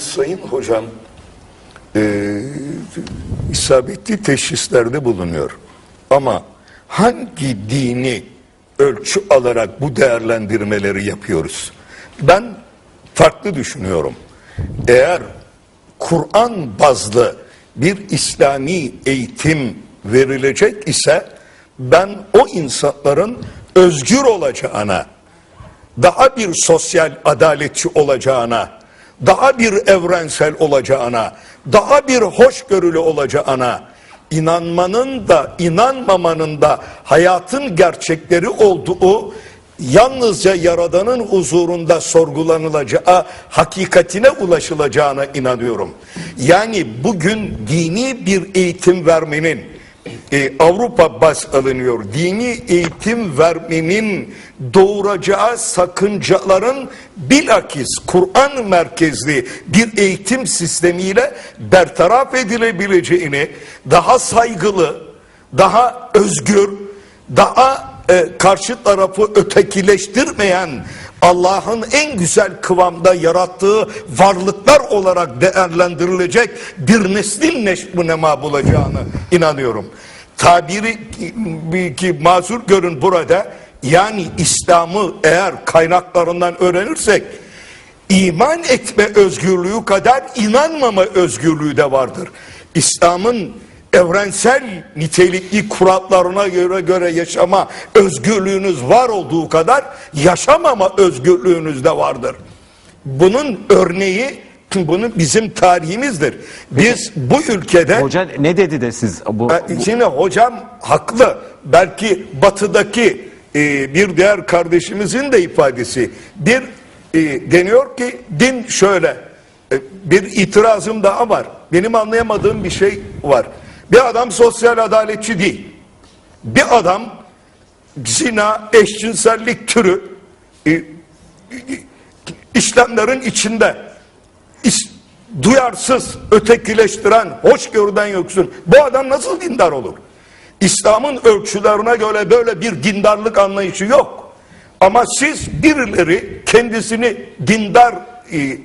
Sayın hocam e, isabetli teşhislerde bulunuyor. Ama hangi dini ölçü alarak bu değerlendirmeleri yapıyoruz? Ben farklı düşünüyorum. Eğer Kur'an bazlı bir İslami eğitim verilecek ise ben o insanların özgür olacağına, daha bir sosyal adaletçi olacağına, daha bir evrensel olacağına, daha bir hoşgörülü olacağına, inanmanın da inanmamanın da hayatın gerçekleri olduğu yalnızca Yaradan'ın huzurunda sorgulanılacağı hakikatine ulaşılacağına inanıyorum. Yani bugün dini bir eğitim vermenin e, Avrupa baz alınıyor. Dini eğitim vermenin doğuracağı sakıncaların bilakis Kur'an merkezli bir eğitim sistemiyle bertaraf edilebileceğini daha saygılı, daha özgür, daha e, karşı tarafı ötekileştirmeyen Allah'ın en güzel kıvamda yarattığı varlıklar olarak değerlendirilecek bir neslin neşmunema bulacağını inanıyorum. Tabiri ki- mazur görün burada yani İslam'ı eğer kaynaklarından öğrenirsek iman etme özgürlüğü kadar inanmama özgürlüğü de vardır. İslam'ın evrensel nitelikli kuratlarına göre göre yaşama özgürlüğünüz var olduğu kadar yaşamama özgürlüğünüz de vardır. Bunun örneği bunu bizim tarihimizdir. Biz bu ülkede Hoca ne dedi de siz bu, e, Şimdi hocam haklı. Belki batıdaki e, bir diğer kardeşimizin de ifadesi. Bir e, deniyor ki din şöyle. E, bir itirazım daha var. Benim anlayamadığım bir şey var. Bir adam sosyal adaletçi değil. Bir adam zina, eşcinsellik türü e, e, işlemlerin içinde duyarsız, ötekileştiren, hoşgörüden yoksun. Bu adam nasıl dindar olur? İslam'ın ölçülerine göre böyle bir dindarlık anlayışı yok. Ama siz birileri kendisini dindar e,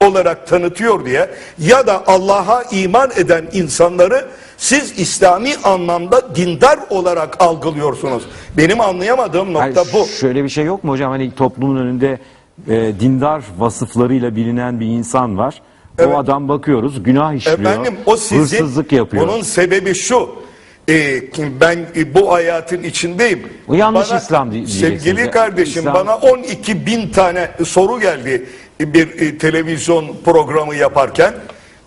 olarak tanıtıyor diye ya da Allah'a iman eden insanları siz İslami anlamda dindar olarak algılıyorsunuz. Benim anlayamadığım Hayır, nokta bu. şöyle bir şey yok mu hocam? Hani toplumun önünde e, dindar vasıflarıyla bilinen bir insan var. Evet. O adam bakıyoruz günah işliyor. Efendim o sizin hırsızlık yapıyor. bunun sebebi şu. e, ben e, bu hayatın içindeyim. Bu yanlış İslam di- diyeceksiniz Sevgili kardeşim İslam- bana 12 bin tane soru geldi bir e, televizyon programı yaparken.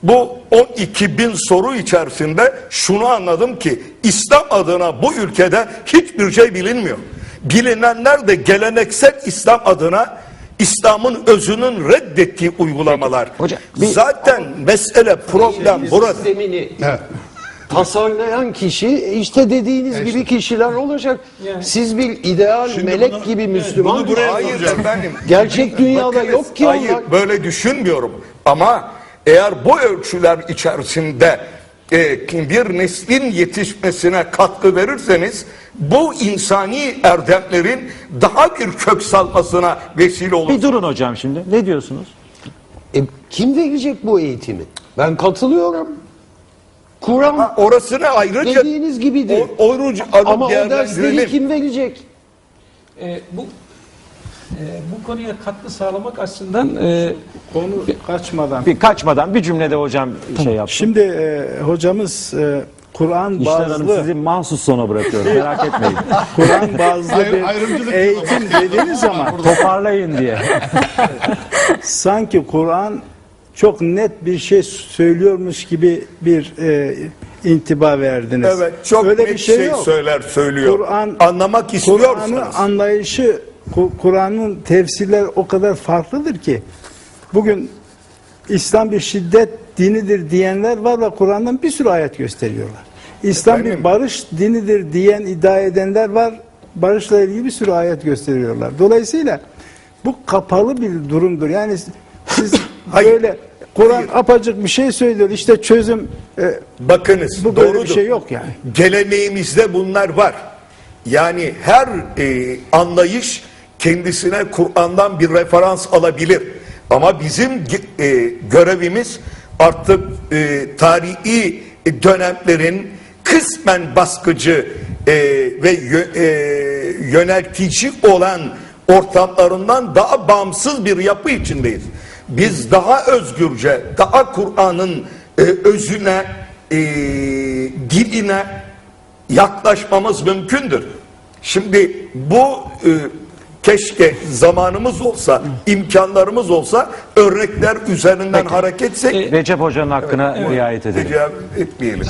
Bu 12 bin soru içerisinde şunu anladım ki İslam adına bu ülkede hiçbir şey bilinmiyor. Bilinenler de geleneksel İslam adına İslam'ın özünün reddettiği uygulamalar. Hocam, bir- Zaten mesele problem burada. sistemini tasarlayan kişi işte dediğiniz gibi kişiler olacak. Siz bir ideal melek bunu- gibi evet, Müslüman bunu buraya Hayır soracağım. efendim. Gerçek dünyada Bakınız, yok ki Hayır onlar. böyle düşünmüyorum. Ama eğer bu ölçüler içerisinde e, bir neslin yetişmesine katkı verirseniz bu insani erdemlerin daha bir kök salmasına vesile olur. Bir durun hocam şimdi. Ne diyorsunuz? E, kim verecek bu eğitimi? Ben katılıyorum. Kur'an Orasını ayrıca dediğiniz gibidir. o, alıp Ama o dersleri kim verecek? E, bu e, bu konuya katkı sağlamak açısından e, Konu kaçmadan. Bir kaçmadan bir cümlede hocam şey yapsın. Şimdi e, hocamız e, Kur'an İşler Hanım bazlı sizi mahsus sona bırakıyorum. Merak etmeyin. Kur'an bazlı Ayrı- ayrımcılık bir eğitim dediğiniz zaman Toparlayın diye. sanki Kur'an çok net bir şey söylüyormuş gibi bir e, intiba verdiniz. Evet çok Öyle net bir şey, şey, yok. söyler söylüyor. Kur'an Anlamak Kur'an'ın istiyorsanız. anlayışı, Ku- Kur'an'ın tefsirler o kadar farklıdır ki bugün İslam bir şiddet dinidir diyenler var ve Kur'an'dan bir sürü ayet gösteriyorlar. İslam Efendim? bir barış dinidir diyen iddia edenler var. Barışla ilgili bir sürü ayet gösteriyorlar. Dolayısıyla bu kapalı bir durumdur. Yani siz böyle Kur'an apacık bir şey söylüyor. İşte çözüm e, Bakınız bu böyle doğrudur. bir şey yok yani. Geleneğimizde bunlar var. Yani her e, anlayış kendisine Kur'an'dan bir referans alabilir. Ama bizim e, görevimiz artık e, tarihi dönemlerin kısmen baskıcı e, ve yö- e, yöneltici olan ortamlarından daha bağımsız bir yapı içindeyiz. Biz daha özgürce, daha Kur'an'ın e, özüne, e, diline yaklaşmamız mümkündür. Şimdi bu e, keşke zamanımız olsa, imkanlarımız olsa örnekler üzerinden hareket etsek Recep Hoca'nın hakkına riayet edelim. Tecavüz etmeyelim.